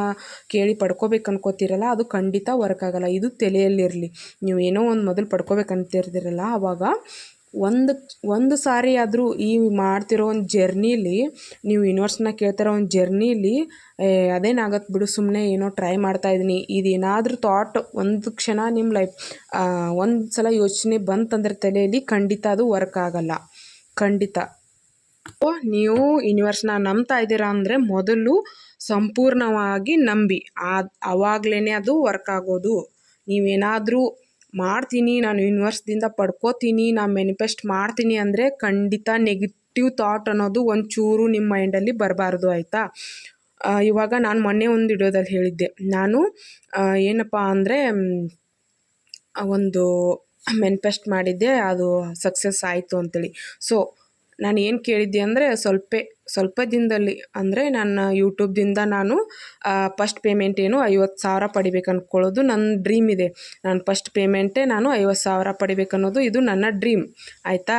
ಕೇಳಿ ಪಡ್ಕೋಬೇಕು ಅನ್ಕೋತೀರಲ್ಲ, ಅದು ಖಂಡಿತ ವರ್ಕ್ ಆಗಲ್ಲ. ಇದು ತಲೆಯಲ್ಲಿರಲಿ. ನೀವು ಏನೋ ಒಂದು ಮೊದಲು ಪಡ್ಕೋಬೇಕಂತಿರ್ತೀರಲ್ಲ ಆವಾಗ ಒಂದು ಒಂದು ಸಾರಿ ಆದರೂ ಈ ಮಾಡ್ತಿರೋ ಒಂದು ಜರ್ನೀಲಿ, ನೀವು ಯೂನಿವರ್ಸ್ನ ಕೇಳ್ತಿರೋ ಒಂದು ಜರ್ನೀಲಿ ಅದೇನಾಗತ್ತೆ ಬಿಡು ಸುಮ್ಮನೆ ಏನೋ ಟ್ರೈ ಮಾಡ್ತಾ ಇದ್ದೀನಿ. ಇದೇನಾದರೂ ಥಾಟ್ ಒಂದು ಕ್ಷಣ ನಿಮ್ಮ ಲೈಫ್ ಒಂದು ಸಲ ಯೋಚನೆ ಬಂತಂದ್ರೆ ತಲೆಯಲ್ಲಿ ಖಂಡಿತ ಅದು ವರ್ಕ್ ಆಗಲ್ಲ. ಖಂಡಿತ. ನೀವು ಯೂನಿವರ್ಸ್ನ ನಂಬ್ತಾ ಇದ್ದೀರಾ ಅಂದರೆ ಮೊದಲು ಸಂಪೂರ್ಣವಾಗಿ ನಂಬಿ. ಆ ಅದು ವರ್ಕ್ ಆಗೋದು. ನೀವೇನಾದರೂ ಮಾಡ್ತೀನಿ, ನಾನು ಯೂನಿವರ್ಸ್ದಿಂದ ಪಡ್ಕೋತೀನಿ ನಾನು ಮೆನಿಫೆಸ್ಟ್ ಮಾಡ್ತೀನಿ ಅಂದರೆ ಖಂಡಿತ ನೆಗೆಟಿವ್ ಥಾಟ್ ಅನ್ನೋದು ಒಂಚೂರು ನಿಮ್ಮ ಮೈಂಡಲ್ಲಿ ಬರಬಾರ್ದು ಆಯಿತಾ? ಇವಾಗ ನಾನು ಮೊನ್ನೆ ಒಂದು ವಿಡಿಯೋದಲ್ಲಿ ಹೇಳಿದ್ದೆ. ನಾನು ಏನಪ್ಪ ಅಂದರೆ ಒಂದು ಮೆನಿಫೆಸ್ಟ್ ಮಾಡಿದ್ದೆ, ಅದು ಸಕ್ಸಸ್ ಆಯಿತು ಅಂತೇಳಿ. ಸೊ ನಾನು ಏನು ಕೇಳಿದ್ದೆ ಅಂದರೆ ಸ್ವಲ್ಪ ಸ್ವಲ್ಪ ದಿನದಲ್ಲಿ ಅಂದರೆ ನನ್ನ ಯೂಟ್ಯೂಬ್ದಿಂದ ನಾನು ಫಸ್ಟ್ ಪೇಮೆಂಟ್ ಏನು ಐವತ್ತು ಸಾವಿರ ಪಡಿಬೇಕು ಅಂದ್ಕೊಳ್ಳೋದು ನನ್ನ ಡ್ರೀಮ್ ಇದೆ. ನಾನು ಫಸ್ಟ್ ಪೇಮೆಂಟೇ ನಾನು ಐವತ್ತು ಸಾವಿರ ಪಡಿಬೇಕು ಅನ್ನೋದು ಇದು ನನ್ನ ಡ್ರೀಮ್ ಆಯಿತಾ?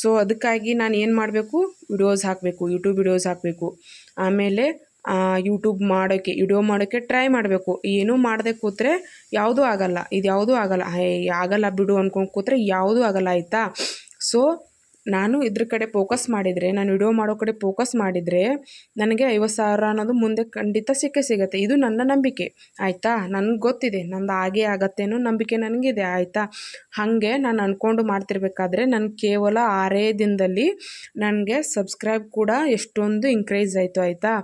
ಸೊ ಅದಕ್ಕಾಗಿ ನಾನು ಏನು ಮಾಡಬೇಕು? ವಿಡಿಯೋಸ್ ಹಾಕಬೇಕು ಯೂಟ್ಯೂಬ್ ವಿಡಿಯೋಸ್ ಹಾಕಬೇಕು. ಆಮೇಲೆ ಯೂಟ್ಯೂಬ್ ಮಾಡೋಕ್ಕೆ ವಿಡಿಯೋ ಮಾಡೋಕ್ಕೆ ಟ್ರೈ ಮಾಡಬೇಕು. ಏನೂ ಮಾಡದೆ ಕೂತ್ರೆ ಯಾವುದೂ ಆಗಲ್ಲ ಇದು ಯಾವುದೂ ಆಗಲ್ಲ ಆಗಲ್ಲ ಬಿಡು ಅಂದ್ಕೊಂಡು ಕೂತ್ರೆ ಯಾವುದೂ ಆಗಲ್ಲ, ಆಯಿತಾ? ಸೊ ನಾನು ಇದ್ರ ಕಡೆ ಫೋಕಸ್ ಮಾಡಿದರೆ, ನಾನು ವಿಡಿಯೋ ಮಾಡೋ ಕಡೆ ಫೋಕಸ್ ಮಾಡಿದರೆ, ನನಗೆ ಐವತ್ತು ಸಾವಿರ ಅನ್ನೋದು ಮುಂದೆ ಖಂಡಿತ ಸಿಕ್ಕೇ ಸಿಗುತ್ತೆ. ಇದು ನನ್ನ ನಂಬಿಕೆ. ಆಯಿತಾ? ನನಗೆ ಗೊತ್ತಿದೆ. ನಂದು ಆಗೇ ಆಗತ್ತೆ ಅನ್ನೋ ನಂಬಿಕೆ ನನಗಿದೆ. ಆಯಿತಾ? ಹಾಗೆ ನಾನು ಅಂದ್ಕೊಂಡು ಮಾಡ್ತಿರ್ಬೇಕಾದ್ರೆ, ನಾನು ಕೇವಲ ಆರೇ ದಿನದಲ್ಲಿ ನನಗೆ ಸಬ್ಸ್ಕ್ರೈಬ್ ಕೂಡ ಎಷ್ಟೊಂದು ಇನ್ಕ್ರೀಸ್ ಆಯಿತು, ಆಯಿತಾ?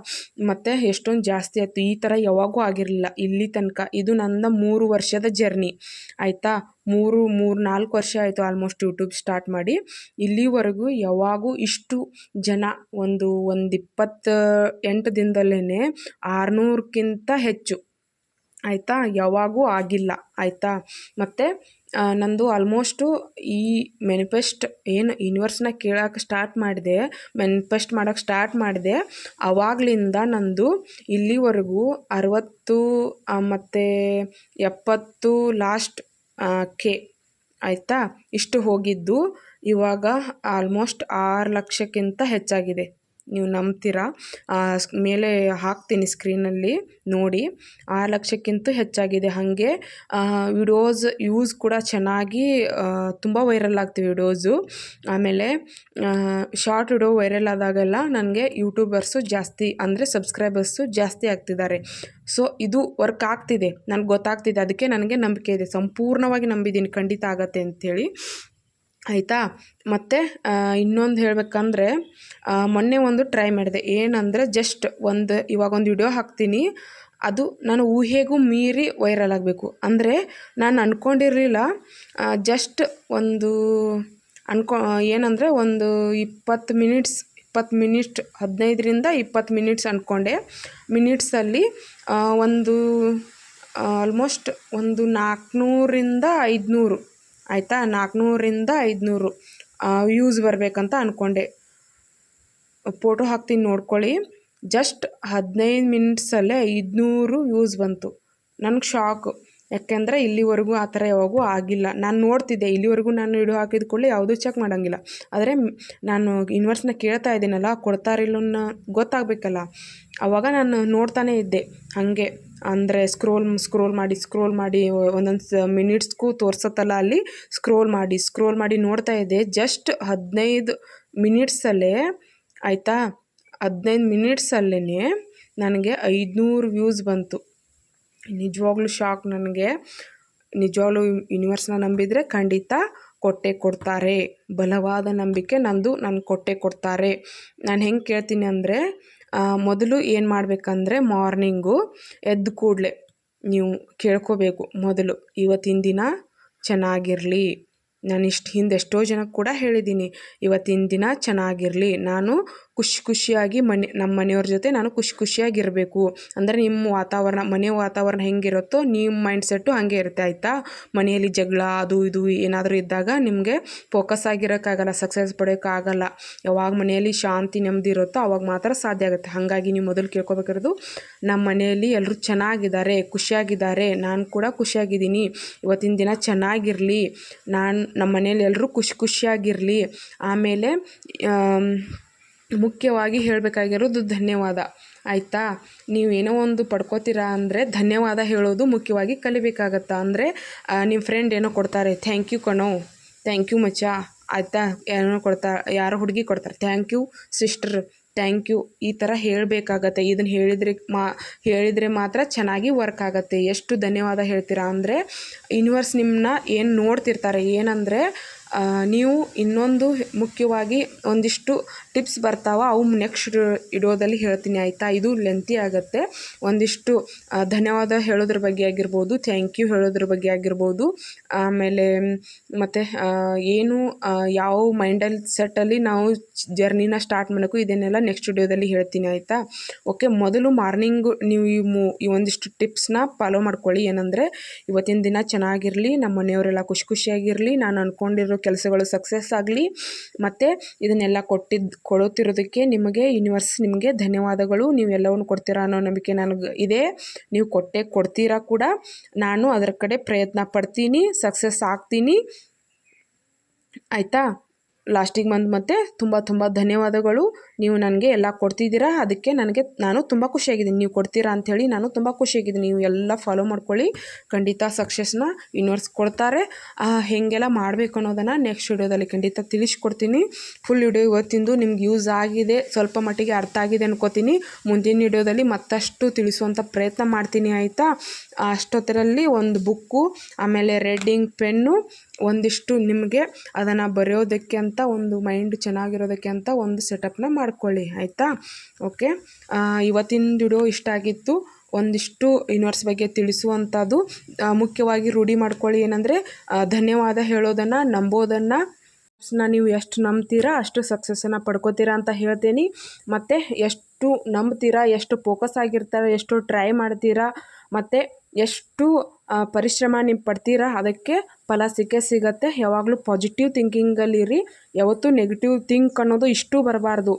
ಮತ್ತು ಎಷ್ಟೊಂದು ಜಾಸ್ತಿ ಆಯಿತು. ಈ ಥರ ಯಾವಾಗೂ ಆಗಿರಲಿಲ್ಲ. ಇಲ್ಲಿ ತನಕ. ಇದು ನನ್ನ ಮೂರು ವರ್ಷದ ಜರ್ನಿ ಆಯಿತಾ? ಮೂರು ಮೂರು, ನಾಲ್ಕು ವರ್ಷ ಆಯಿತು ಆಲ್ಮೋಸ್ಟ್ ಯೂಟ್ಯೂಬ್ ಸ್ಟಾರ್ಟ್ ಮಾಡಿ. ಇಲ್ಲಿವರೆಗೂ ಯಾವಾಗೂ ಇಷ್ಟು ಜನ ಒಂದು ಒಂದು ಇಪ್ಪತ್ತ ಎಂಟು ದಿನದಲ್ಲೇ ಆರುನೂರಕ್ಕಿಂತ ಹೆಚ್ಚು. ಆಯಿತಾ? ಯಾವಾಗೂ ಆಗಿಲ್ಲ. ಆಯಿತಾ? ಮತ್ತು ನಂದು ಆಲ್ಮೋಸ್ಟು ಈ ಮೆನಿಫೆಸ್ಟ್ ಏನು ಯೂನಿವರ್ಸ್ನ ಕೇಳೋಕೆ ಸ್ಟಾರ್ಟ್ ಮಾಡಿದೆ ಮೆನಿಫೆಸ್ಟ್ ಮಾಡೋಕೆ ಸ್ಟಾರ್ಟ್ ಮಾಡಿದೆ. ಆವಾಗಲಿಂದ ನಂದು ಇಲ್ಲಿವರೆಗೂ ಅರವತ್ತು ಮತ್ತು ಎಪ್ಪತ್ತು ಲಾಸ್ಟ್ ಕೆ ಆಯಿತಾ? ಇಷ್ಟು ಹೋಗಿದ್ದು ಇವಾಗ ಆಲ್ಮೋಸ್ಟ್ ಆರು ಲಕ್ಷಕ್ಕಿಂತ ಹೆಚ್ಚಾಗಿದೆ. ನೀವು ನಂಬ್ತೀರಾ? ಮೇಲೆ ಹಾಕ್ತೀನಿ ಸ್ಕ್ರೀನಲ್ಲಿ ನೋಡಿ. ಆರು ಲಕ್ಷಕ್ಕಿಂತ ಹೆಚ್ಚಾಗಿದೆ. ಹಾಗೆ ವಿಡಿಯೋಸ್ ಯೂಸ್ ಕೂಡ ಚೆನ್ನಾಗಿ ತುಂಬ ವೈರಲ್ ಆಗ್ತೀವಿ ವಿಡೋಸು ಆಮೇಲೆ ಶಾರ್ಟ್ ವಿಡಿಯೋ ವೈರಲ್ ಆದಾಗೆಲ್ಲ ನನಗೆ ಯೂಟ್ಯೂಬರ್ಸು ಜಾಸ್ತಿ, ಅಂದರೆ ಸಬ್ಸ್ಕ್ರೈಬರ್ಸು ಜಾಸ್ತಿ ಆಗ್ತಿದ್ದಾರೆ. ಸೊ, ಇದು ವರ್ಕ್ ಆಗ್ತಿದೆ. ನನಗೆ ಗೊತ್ತಾಗ್ತಿದೆ. ಅದಕ್ಕೆ ನನಗೆ ನಂಬಿಕೆ ಇದೆ. ಸಂಪೂರ್ಣವಾಗಿ ನಂಬಿದ್ದೀನಿ. ಖಂಡಿತ ಆಗತ್ತೆ ಅಂಥೇಳಿ. ಆಯಿತಾ? ಮತ್ತು ಇನ್ನೊಂದು ಹೇಳಬೇಕಂದ್ರೆ ಮೊನ್ನೆ ಒಂದು ಟ್ರೈ ಮಾಡಿದೆ. ಏನಂದರೆ ಜಸ್ಟ್ ಒಂದು ಇವಾಗ ಒಂದು ವಿಡಿಯೋ ಹಾಕ್ತೀನಿ. ಅದು ನಾನು ಊಹೆಗೂ ಮೀರಿ ವೈರಲ್ ಆಗಬೇಕು. ಅಂದರೆ, ನಾನು ಅಂದ್ಕೊಂಡಿರಲಿಲ್ಲ ಜಸ್ಟ್ ಒಂದು, ಅನ್ಕೊ, ಏನಂದರೆ, ಒಂದು ಇಪ್ಪತ್ತು ಮಿನಿಟ್ಸ್ ಇಪ್ಪತ್ತು ಮಿನಿಟ್ ಹದಿನೈದರಿಂದ ಇಪ್ಪತ್ತು ಮಿನಿಟ್ಸ್ ಅಂದ್ಕೊಂಡೆ ಮಿನಿಟ್ಸಲ್ಲಿ ಒಂದು ಆಲ್ಮೋಸ್ಟ್ ಒಂದು ನಾಲ್ಕುನೂರಿಂದ ಐದುನೂರು. ಆಯಿತಾ? ನಾಲ್ಕುನೂರಿಂದ ಐದುನೂರು ವ್ಯೂಸ್ ಬರಬೇಕಂತ ಅಂದ್ಕೊಂಡೆ ಫೋಟೋ ಹಾಕ್ತೀನಿ ನೋಡ್ಕೊಳ್ಳಿ. ಜಸ್ಟ್ ಹದಿನೈದು ಮಿನಿಟ್ಸಲ್ಲೇ ಐದುನೂರು ವ್ಯೂಸ್ ಬಂತು. ನನಗೆ ಶಾಕು ಯಾಕೆಂದರೆ ಇಲ್ಲಿವರೆಗೂ ಆ ಥರ ಯಾವಾಗೂ ಆಗಿಲ್ಲ. ನಾನು ನೋಡ್ತಿದ್ದೆ, ಇಲ್ಲಿವರೆಗೂ ನಾನು ಇಡು ಹಾಕಿದ ಕೂಡಲೇ ಯಾವುದೂ ಚೆಕ್ ಮಾಡೋಂಗಿಲ್ಲ. ಆದರೆ ನಾನು ಇನ್ವರ್ಸ್ನ ಕೇಳ್ತಾ ಇದ್ದೀನಲ್ಲ ಕೊಡ್ತಾರಿಲ್ಲ ಗೊತ್ತಾಗಬೇಕಲ್ಲ. ಆವಾಗ ನಾನು ನೋಡ್ತಾನೇ ಇದ್ದೆ. ಹಾಗೆ ಅಂದರೆ ಸ್ಕ್ರೋಲ್ ಸ್ಕ್ರೋಲ್ ಮಾಡಿ ಸ್ಕ್ರೋಲ್ ಮಾಡಿ ಒಂದೊಂದು ಮಿನಿಟ್ಸ್ಗೂ ತೋರಿಸತ್ತಲ್ಲ ಅಲ್ಲಿ ಸ್ಕ್ರೋಲ್ ಮಾಡಿ ಸ್ಕ್ರೋಲ್ ಮಾಡಿ ನೋಡ್ತಾ ಇದ್ದೆ. ಜಸ್ಟ್ ಹದಿನೈದು ಮಿನಿಟ್ಸಲ್ಲೇ ಆಯಿತಾ? ಹದಿನೈದು ಮಿನಿಟ್ಸಲ್ಲೇ ನನಗೆ ಐದುನೂರು ವ್ಯೂಸ್ ಬಂತು. ನಿಜವಾಗ್ಲೂ ಶಾಕ್ ನನಗೆ. ನಿಜವಾಗ್ಲೂ ಯೂನಿವರ್ಸ್ನ ನಂಬಿದರೆ ಖಂಡಿತ ಕೊಟ್ಟೆ ಕೊಡ್ತಾರೆ. ಬಲವಾದ ನಂಬಿಕೆ ನಂದು ನನ್ನ ಕೊಟ್ಟೇ ಕೊಡ್ತಾರೆ. ನಾನು ಹೆಂಗೆ ಕೇಳ್ತೀನಿ ಅಂದರೆ ಮೊದಲು ಏನು ಮಾಡಬೇಕಂದ್ರೆ ಮಾರ್ನಿಂಗು ಎದ್ದ ಕೂಡಲೆ ನೀವು ಕೇಳ್ಕೋಬೇಕು ಮೊದಲು. ಇವತ್ತಿನ ದಿನ ಚೆನ್ನಾಗಿರಲಿ. ನಾನು ಇಷ್ಟು ಹಿಂದೆ ಎಷ್ಟೋ ಜನಕ್ಕೆ ಕೂಡ ಹೇಳಿದ್ದೀನಿ ಇವತ್ತಿನ ದಿನ ಚೆನ್ನಾಗಿರಲಿ. ನಾನು ಖುಷಿ ಖುಷಿಯಾಗಿ ಮನೆ ನಮ್ಮ ಮನೆಯವ್ರ ಜೊತೆ ನಾನು ಖುಷಿ ಖುಷಿಯಾಗಿರಬೇಕು. ಅಂದರೆ ನಿಮ್ಮ ವಾತಾವರಣ ಮನೆ ವಾತಾವರಣ ಹೆಂಗಿರುತ್ತೋ ನಿಮ್ಮ ಮೈಂಡ್ ಸೆಟ್ಟು ಹಾಗೆ ಇರುತ್ತೆ ಆಯಿತಾ? ಮನೆಯಲ್ಲಿ ಜಗಳ ಅದು ಇದು ಏನಾದರೂ ಇದ್ದಾಗ ನಿಮಗೆ ಫೋಕಸ್ ಆಗಿರೋಕ್ಕಾಗಲ್ಲ ಸಕ್ಸಸ್ ಪಡೆಯೋಕ್ಕಾಗಲ್ಲ ಯಾವಾಗ ಮನೆಯಲ್ಲಿ ಶಾಂತಿ ನೆಮ್ಮದಿ ಇರುತ್ತೋ ಅವಾಗ ಮಾತ್ರ ಸಾಧ್ಯ ಆಗುತ್ತೆ. ಹಾಗಾಗಿ ನೀವು ಮೊದಲು ಕೇಳ್ಕೊಬೇಕಿರೋದು ನಮ್ಮ ಮನೆಯಲ್ಲಿ ಎಲ್ಲರೂ ಚೆನ್ನಾಗಿದ್ದಾರೆ ಖುಷಿಯಾಗಿದ್ದಾರೆ ನಾನು ಕೂಡ ಖುಷಿಯಾಗಿದ್ದೀನಿ ಇವತ್ತಿನ ದಿನ ಚೆನ್ನಾಗಿರಲಿ ನಾನು ನಮ್ಮ ಮನೇಲಿ ಎಲ್ಲರೂ ಖುಷಿ ಖುಷಿಯಾಗಿರಲಿ. ಆಮೇಲೆ ಆಮ್, ಮುಖ್ಯವಾಗಿ ಹೇಳಬೇಕಾಗಿರೋದು ಧನ್ಯವಾದ. ಆಯಿತಾ? ನೀವು ಏನೋ ಒಂದು ಪಡ್ಕೋತೀರಾ ಅಂದರೆ ಧನ್ಯವಾದ ಹೇಳೋದು ಮುಖ್ಯವಾಗಿ ಕಲಿಬೇಕಾಗತ್ತಾ ಅಂದರೆ ನಿಮ್ಮ ಫ್ರೆಂಡ್ ಏನೋ ಕೊಡ್ತಾರೆ. ಥ್ಯಾಂಕ್ ಯು ಕಣೋ. ಥ್ಯಾಂಕ್ ಯು ಮಚ್ಚ. ಆಯಿತಾ? ಏನೋ ಕೊಡ್ತಾ, ಯಾರೋ ಹುಡುಗಿ ಕೊಡ್ತಾರೆ. Thank you sister thank you ಈ ಥರ ಹೇಳಬೇಕಾಗತ್ತೆ. ಇದನ್ನು ಹೇಳಿದರೆ ಮಾ, ಹೇಳಿದರೆ ಮಾತ್ರ ಚೆನ್ನಾಗಿ ವರ್ಕ್ ಆಗುತ್ತೆ. ಎಷ್ಟು ಧನ್ಯವಾದ ಹೇಳ್ತೀರಾ ಅಂದರೆ ಯೂನಿವರ್ಸ್ ನಿಮ್ಮನ್ನ ಏನು ನೋಡ್ತಿರ್ತಾರೆ ಏನಂದರೆ ನೀವು ಇನ್ನೊಂದು ಮುಖ್ಯವಾಗಿ ಒಂದಿಷ್ಟು ಟಿಪ್ಸ್ ಬರ್ತಾವ, ಅವು ನೆಕ್ಸ್ಟ್ ಇಡೋದಲ್ಲಿ ಹೇಳ್ತೀನಿ ಆಯಿತಾ. ಇದು ಲೆಂತಿ ಆಗುತ್ತೆ. ಒಂದಿಷ್ಟು ಧನ್ಯವಾದ ಹೇಳೋದ್ರ ಬಗ್ಗೆ ಆಗಿರ್ಬೋದು, ಥ್ಯಾಂಕ್ ಯು ಹೇಳೋದ್ರ ಬಗ್ಗೆ ಆಗಿರ್ಬೋದು. ಆಮೇಲೆ, ಮತ್ತು ಏನು ಯಾವ ಮೈಂಡಲ್ಲಿ, ಸೆಟ್ಟಲ್ಲಿ ನಾವು ಜರ್ನಿನ ಸ್ಟಾರ್ಟ್ ಮಾಡಬೇಕು ಇದನ್ನೆಲ್ಲ ನೆಕ್ಸ್ಟ್ ವಿಡಿಯೋದಲ್ಲಿ ಹೇಳ್ತೀನಿ ಆಯಿತಾ. ಓಕೆ, ಮೊದಲು ಮಾರ್ನಿಂಗು ನೀವು ಈ ಮೂ, ಈ ಒಂದಿಷ್ಟು ಟಿಪ್ಸ್ನ ಫಾಲೋ ಮಾಡ್ಕೊಳ್ಳಿ. ಏನಂದರೆ, ಇವತ್ತಿನ ದಿನ ಚೆನ್ನಾಗಿರಲಿ, ನಮ್ಮ ಮನೆಯವರೆಲ್ಲ ಖುಷಿ ಖುಷಿಯಾಗಿರಲಿ, ನಾನು ಅಂದ್ಕೊಂಡಿರೋ ಕೆಲಸಗಳು ಸಕ್ಸಸ್ ಆಗಲಿ, ಮತ್ತು ಇದನ್ನೆಲ್ಲ ಕೊಟ್ಟಿದ್ದು ಕೊಡುತ್ತಿರೋದಕ್ಕೆ ನಿಮಗೆ ಯೂನಿವರ್ಸ್ ನಿಮಗೆ ಧನ್ಯವಾದಗಳು. ನೀವು ಎಲ್ಲವನ್ನು ಕೊಡ್ತೀರಾ ಅನ್ನೋ ನಂಬಿಕೆ ನನಗೆ ಇದೆ. ನೀವು ಕೊಟ್ಟೆ ಕೊಡ್ತೀರಾ ಕೂಡ. ನಾನು ಅದರ ಕಡೆ ಪ್ರಯತ್ನ ಪಡ್ತೀನಿ ಸಕ್ಸಸ್ ಆಗ್ತೀನಿ. ಆಯಿತಾ? ಲಾಸ್ಟಿಗೆ ಬಂದು ಮತ್ತೆ ತುಂಬ ತುಂಬ ಧನ್ಯವಾದಗಳು. ನೀವು ನನಗೆ ಎಲ್ಲ ಕೊಡ್ತಿದ್ದೀರಾ? ಅದಕ್ಕೆ ನನಗೆ, ನಾನು ತುಂಬ ಖುಷಿಯಾಗಿದ್ದೀನಿ. ನೀವು ಕೊಡ್ತೀರಾ ಅಂಥೇಳಿ ನಾನು ತುಂಬ ಖುಷಿಯಾಗಿದ್ದೀನಿ. ನೀವು ಎಲ್ಲ ಫಾಲೋ ಮಾಡ್ಕೊಳ್ಳಿ. ಖಂಡಿತ ಸಕ್ಸಸ್ನ ಯೂನಿವರ್ಸ್ ಕೊಡ್ತಾರೆ. ಹೇಗೆಲ್ಲ ಮಾಡಬೇಕು ಅನ್ನೋದನ್ನು ನೆಕ್ಸ್ಟ್ ವಿಡಿಯೋದಲ್ಲಿ ಖಂಡಿತ ತಿಳಿಸ್ಕೊಡ್ತೀನಿ. ಫುಲ್ ವಿಡಿಯೋ ಇವತ್ತಿಂದು ನಿಮ್ಗೆ ಯೂಸ್ ಆಗಿದೆ, ಸ್ವಲ್ಪ ಮಟ್ಟಿಗೆ ಅರ್ಥ ಆಗಿದೆ ಅನ್ಕೋತೀನಿ. ಮುಂದಿನ ವಿಡಿಯೋದಲ್ಲಿ ಮತ್ತಷ್ಟು ತಿಳಿಸುವಂಥ ಪ್ರಯತ್ನ ಮಾಡ್ತೀನಿ, ಆಯಿತಾ? ಅಷ್ಟೊತ್ತರಲ್ಲಿ ಒಂದು ಬುಕ್ಕು ಆಮೇಲೆ ರೆಡ್ಡಿಂಗ್ ಪೆನ್ನು ಒಂದಿಷ್ಟು ನಿಮಗೆ ಅದನ್ನು ಬರೆಯೋದಕ್ಕೆ ಅಂತ ಒಂದು ಮೈಂಡ್ ಚೆನ್ನಾಗಿರೋದಕ್ಕೆ ಅಂತ ಒಂದು ಸೆಟಪ್ನ ಮಾಡ್ಕೊಳ್ಳಿ, ಆಯಿತಾ? ಓಕೆ ಇವತ್ತಿನ ವಿಡಿಯೋ ಇಷ್ಟ ಆಗಿತ್ತು. ಒಂದಿಷ್ಟು ಯೂನಿವರ್ಸ್ ಬಗ್ಗೆ ತಿಳಿಸುವಂಥದ್ದು. ಮುಖ್ಯವಾಗಿ ರೂಢಿ ಮಾಡ್ಕೊಳ್ಳಿ ಏನಂದರೆ ಧನ್ಯವಾದ ಹೇಳೋದನ್ನು, ನಂಬೋದನ್ನು ನೀವು ಎಷ್ಟು ನಂಬ್ತೀರಾ ಅಷ್ಟು ಸಕ್ಸಸ್ಸನ್ನು ಪಡ್ಕೋತೀರಾ ಅಂತ ಹೇಳ್ತೀನಿ. ಮತ್ತು ಎಷ್ಟು ನಂಬ್ತೀರಾ, ಎಷ್ಟು ಫೋಕಸ್ ಆಗಿರ್ತಾರೆ, ಎಷ್ಟು ಟ್ರೈ ಮಾಡ್ತೀರಾ, ಮತ್ತು ಎಷ್ಟು ಪರಿಶ್ರಮ ನೀವು ಪಡ್ತೀರಾ ಅದಕ್ಕೆ ಫಲ ಸಿಕ್ಕೇ ಸಿಗತ್ತೆ. ಯಾವಾಗಲೂ ಪಾಸಿಟಿವ್ ಥಿಂಕಿಂಗಲ್ಲಿರಿ ಯಾವತ್ತೂ ನೆಗೆಟಿವ್ ಥಿಂಕ್ ಅನ್ನೋದು ಇಷ್ಟು ಬರಬಾರ್ದು.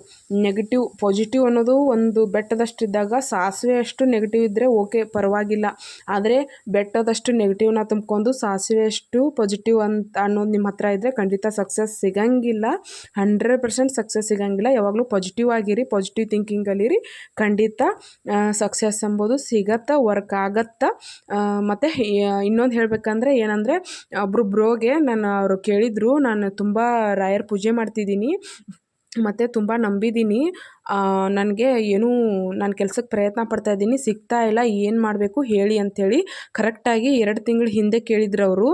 ನೆಗೆಟಿವ್ ಪಾಸಿಟಿವ್ ಅನ್ನೋದು ಒಂದು ಬೆಟ್ಟದಷ್ಟಿದ್ದಾಗ ಸಾಸಿವೆಯಷ್ಟು ನೆಗೆಟಿವ್ ಇದ್ದರೆ ಓಕೆ ಪರವಾಗಿಲ್ಲ. ಆದರೆ ಬೆಟ್ಟದಷ್ಟು ನೆಗೆಟಿವ್ನ ತುಂಬ್ಕೊಂಡು ಸಾಸಿವೆಯಷ್ಟು ಪಾಸಿಟಿವ್ ಅಂತ ಅನ್ನೋದು ನಿಮ್ಮ ಹತ್ರ ಇದ್ದರೆ ಖಂಡಿತ ಸಕ್ಸಸ್ ಸಿಗಂಗಿಲ್ಲ. ಹಂಡ್ರೆಡ್ ಪರ್ಸೆಂಟ್ ಸಕ್ಸಸ್ ಸಿಗಂಗಿಲ್ಲ. ಯಾವಾಗಲೂ ಪಾಸಿಟಿವ್ ಆಗಿರಿ ಪಾಸಿಟಿವ್ ಥಿಂಕಿಂಗಲ್ಲಿರಿ ಖಂಡಿತ ಸಕ್ಸಸ್ ಎಂಬುದು ಸಿಗತ್ತೆ ವರ್ಕ್ ಆಗತ್ತಾ. ಮತ್ತು ಇನ್ನೊಂದು ಹೇಳಬೇಕಂದ್ರೆ ಏನಂದರೆ ಒಬ್ಬರು ಬ್ರೋಗೆ ನಾನು ಅವರು ಕೇಳಿದರು. ನಾನು ತುಂಬ ರಾಯರ ಪೂಜೆ ಮಾಡ್ತಿದ್ದೀನಿ. ಮತ್ತು ತುಂಬ ನಂಬಿದ್ದೀನಿ. ನನಗೆ ಏನೂ ನಾನು ಕೆಲ್ಸಕ್ಕೆ ಪ್ರಯತ್ನ ಪಡ್ತಾ ಇದ್ದೀನಿ, ಸಿಗ್ತಾ ಇಲ್ಲ, ಏನು ಮಾಡಬೇಕು ಹೇಳಿ ಅಂಥೇಳಿ ಕರೆಕ್ಟಾಗಿ ಎರಡು ತಿಂಗಳ ಹಿಂದೆ ಕೇಳಿದ್ರು ಅವರು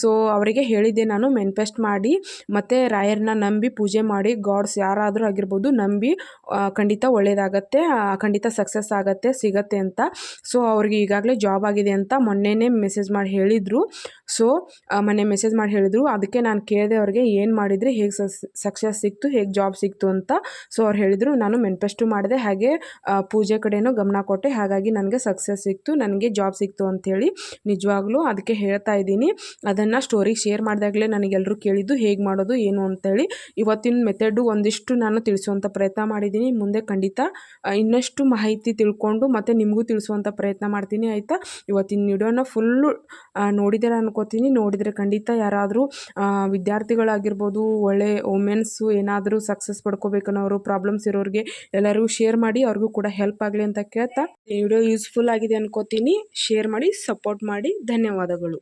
ಸೊ ಅವರಿಗೆ ಹೇಳಿದ್ದೆ ನಾನು ಮೆನ್ಫೆಸ್ಟ್ ಮಾಡಿ, ಮತ್ತು ರಾಯರನ್ನ ನಂಬಿ ಪೂಜೆ ಮಾಡಿ ಗಾಡ್ಸ್ ಯಾರಾದರೂ ಆಗಿರ್ಬೋದು ನಂಬಿ ಖಂಡಿತ ಒಳ್ಳೆಯದಾಗತ್ತೆ ಖಂಡಿತ ಸಕ್ಸಸ್ ಆಗುತ್ತೆ, ಸಿಗತ್ತೆ ಅಂತ. ಸೊ ಅವ್ರಿಗೆ ಈಗಾಗಲೇ ಜಾಬ್ ಆಗಿದೆ ಅಂತ ಮೊನ್ನೆನೇ ಮೆಸೇಜ್ ಮಾಡಿ ಹೇಳಿದರು. ಸೊ ಮೊನ್ನೆ ಮೆಸೇಜ್ ಮಾಡಿ ಹೇಳಿದರು. ಅದಕ್ಕೆ ನಾನು ಕೇಳಿದೆ ಅವ್ರಿಗೆ ಏನು ಮಾಡಿದರೆ ಹೇಗೆ ಸಕ್ಸಸ್ ಸಿಕ್ತು, ಹೇಗೆ ಜಾಬ್ ಸಿಕ್ತು ಅಂತ. ಸೊ ಅವ್ರು ಹೇಳಿದರು ನಾನು ಮೆನ್ಫೆಸ್ಟು ಮಾಡಿದೆ. ಹಾಗೆ ಪೂಜೆ ಕಡೆನೂ ಗಮನ ಕೊಟ್ಟೆ. ಹಾಗಾಗಿ ನನಗೆ ಸಕ್ಸಸ್ ಸಿಕ್ತು, ನನಗೆ ಜಾಬ್ ಸಿಕ್ತು ಅಂಥೇಳಿ ನಿಜವಾಗ್ಲೂ ಅದಕ್ಕೆ ಹೇಳ್ತಾ ಇದ್ದೀನಿ. ಅದನ್ನು ಸ್ಟೋರಿ ಶೇರ್ ಮಾಡಿದಾಗಲೇ ನನಗೆಲ್ಲರೂ ಕೇಳಿದ್ದು, ಹೇಗೆ ಮಾಡೋದು, ಏನು ಅಂತೇಳಿ ಇವತ್ತಿನ ಮೆಥಡು ಒಂದಿಷ್ಟು ನಾನು ತಿಳಿಸುವಂಥ ಪ್ರಯತ್ನ ಮಾಡಿದ್ದೀನಿ. ಮುಂದೆ ಖಂಡಿತ ಇನ್ನಷ್ಟು ಮಾಹಿತಿ ತಿಳ್ಕೊಂಡು ಮತ್ತು ನಿಮಗೂ ತಿಳಿಸುವಂಥ ಪ್ರಯತ್ನ ಮಾಡ್ತೀನಿ, ಆಯಿತಾ? ಇವತ್ತಿನ ವಿಡಿಯೋನ ಫುಲ್ಲು ನೋಡಿದರೆ ಅನ್ಕೋತೀನಿ. ನೋಡಿದರೆ ಖಂಡಿತ ಯಾರಾದರೂ ವಿದ್ಯಾರ್ಥಿಗಳಾಗಿರ್ಬೋದು, ಒಳ್ಳೆ ವುಮೆನ್ಸು ಏನಾದರೂ ಸಕ್ಸಸ್ ಪಡ್ಕೋಬೇಕನ್ನೋರು ಪ್ರಾಬ್ಲಮ್ಸ್ ಇರೋರಿಗೆ ಎಲ್ಲರಿಗೂ ಶೇರ್ ಮಾಡಿ, ಅವ್ರಿಗೂ ಕೂಡ ಹೆಲ್ಪ್ ಆಗಲಿ ಅಂತ ಕೇಳ್ತಾ. ಈ ವಿಡಿಯೋ ಯೂಸ್ಫುಲ್ ಆಗಿದೆ ಅನ್ಕೋತೀನಿ. ಶೇರ್ ಮಾಡಿ ಸಪೋರ್ಟ್ ಮಾಡಿ. ಧನ್ಯವಾದಗಳು.